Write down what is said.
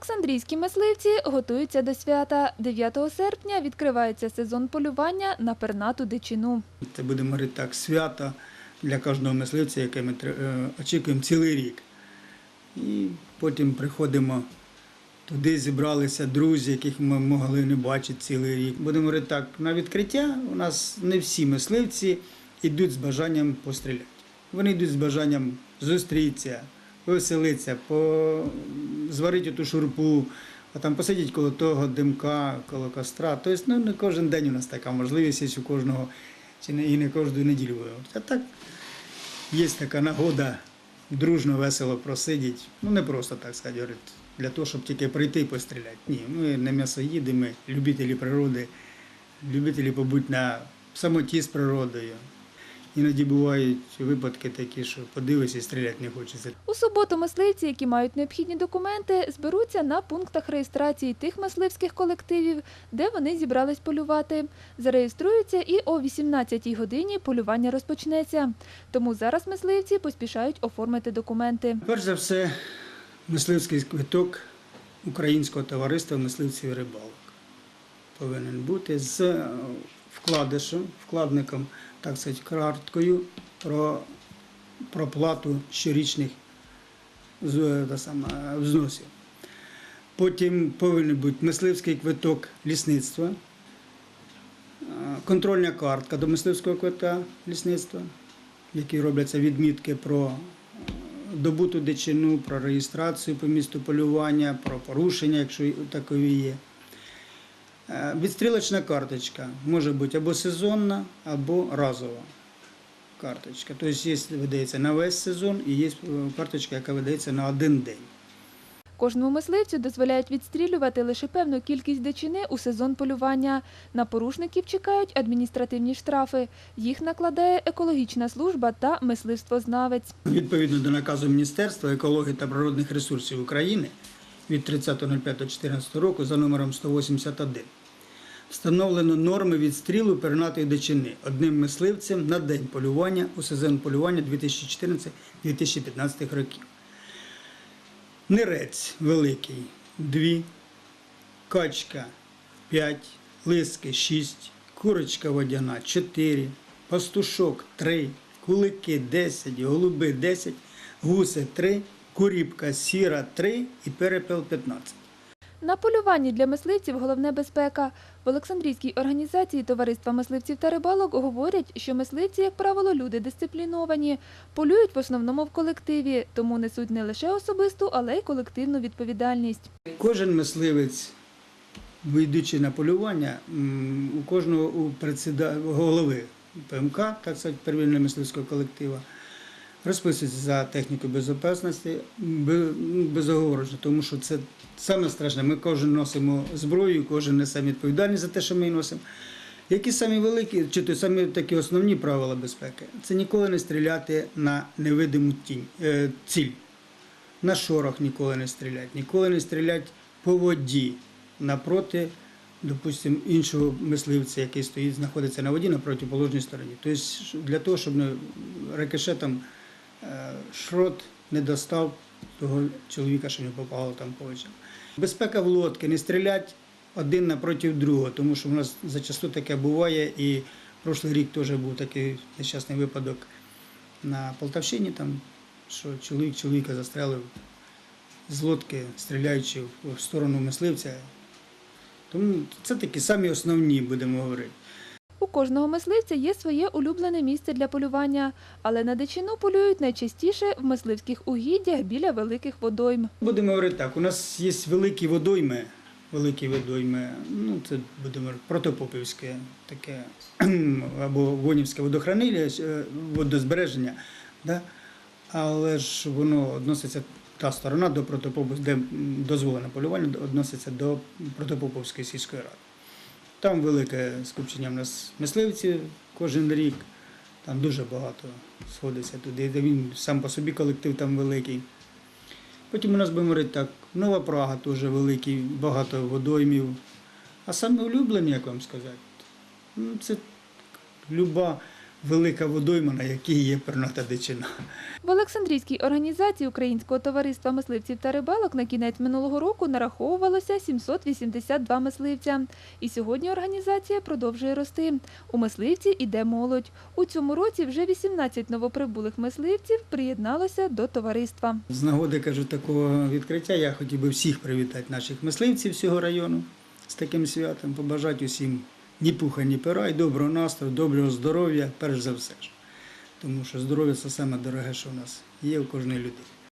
Олександрійські мисливці готуються до свята. 9 серпня відкривається сезон полювання на пернату дичину. Це будемо говорити так, свято для кожного мисливця, яке ми е, очікуємо цілий рік. І потім приходимо туди, зібралися друзі, яких ми могли не бачити цілий рік. Будемо говорити так, на відкриття у нас не всі мисливці йдуть з бажанням постріляти. Вони йдуть з бажанням зустрітися, повеселитися, по... зварити ту шурпу, а там посидіти коло того димка, коло костра. Тобто ну, не кожен день у нас така можливість є у кожного, чи не, і не кожну неділю. А так є така нагода дружно, весело просидіти. Ну не просто так сказати, для того, щоб тільки прийти і постріляти. Ні, ми не м'ясоїди, ми любителі природи, любителі побути на самоті з природою. Іноді бувають випадки такі, що подивишся і стріляти не хочеться. У суботу мисливці, які мають необхідні документи, зберуться на пунктах реєстрації тих мисливських колективів, де вони зібрались полювати. Зареєструються і о 18-й годині полювання розпочнеться. Тому зараз мисливці поспішають оформити документи. Перш за все, мисливський квиток Українського товариства мисливців і рибалок повинен бути з вкладишем, вкладником, так сказати, карткою про проплату щорічних е, взносів. Потім повинен бути мисливський квиток лісництва, е, контрольна картка до мисливського квитка лісництва, в якій робляться відмітки про добуту дичину, про реєстрацію по місту полювання, про порушення, якщо такові є. Е, Відстрілочна карточка може бути або сезонна, або разова карточка. Тобто є, видається на весь сезон і є е, карточка, яка видається на один день. Кожному мисливцю дозволяють відстрілювати лише певну кількість дичини у сезон полювання. На порушників чекають адміністративні штрафи. Їх накладає екологічна служба та мисливствознавець. Відповідно до наказу Міністерства екології та природних ресурсів України від 30.05.14 року за номером 181 встановлено норми відстрілу пернатої дичини одним мисливцем на день полювання у сезон полювання 2014-2015 років. Нерець великий 2, качка 5, лиски 6, курочка водяна 4, пастушок 3, кулики 10, голуби 10, гуси 3, куріпка сіра 3 і перепел 15. На полюванні для мисливців головне безпека. В Олександрійській організації Товариства мисливців та рибалок говорять, що мисливці, як правило, люди дисципліновані, полюють в основному в колективі, тому несуть не лише особисту, але й колективну відповідальність. Кожен мисливець, вийдучи на полювання, у кожного у голови ПМК, так сказати, первинного мисливського колектива, розписується за техніку безпечності бе- ну, безоговорочно, тому що це саме страшне. Ми кожен носимо зброю, кожен несе відповідальність за те, що ми носимо. Які самі великі, чи то самі такі основні правила безпеки? Це ніколи не стріляти на невидиму тінь, е, ціль. На шорох ніколи не стрілять, ніколи не стрілять по воді напроти, допустимо, іншого мисливця, який стоїть, знаходиться на воді на протиположній стороні. Тобто для того, щоб рикошетом шрот не достав того чоловіка, що не попало там по. Безпека в лодки, не стрілять один напроти другого, тому що в нас зачасту таке буває, і прошлий рік теж був такий нещасний випадок на Полтавщині, там, що чоловік чоловіка застрелив з лодки, стріляючи в сторону мисливця. Тому це такі самі основні, будемо говорити. Кожного мисливця є своє улюблене місце для полювання, але на дичину полюють найчастіше в мисливських угіддях біля великих водойм. Будемо говорити так, у нас є великі водойми, великі водойми, ну це будемо говорити, протопопівське таке, або Вонівське водохранилище, водозбереження, да? але ж воно відноситься, та сторона до протопопу, де м, дозволене полювання, відноситься до протопоповської сільської ради. Там велике скупчення в нас мисливців кожен рік, там дуже багато сходиться туди. Він сам по собі колектив там великий. Потім у нас будемо говорити так, Нова Прага теж великий, багато водоймів. А саме улюблені, як вам сказати, ну, це люба велика водойма, на якій є перната дичина. В Олександрійській організації Українського товариства мисливців та рибалок на кінець минулого року нараховувалося 782 мисливця. І сьогодні організація продовжує рости. У мисливці іде молодь. У цьому році вже 18 новоприбулих мисливців приєдналося до товариства. З нагоди кажу такого відкриття. Я хотів би всіх привітати наших мисливців всього району з таким святом, побажати усім ні пуха, ні пера, і доброго настрою, доброго здоров'я, перш за все ж. Тому що здоров'я це саме дороге, що в нас є у кожної людини.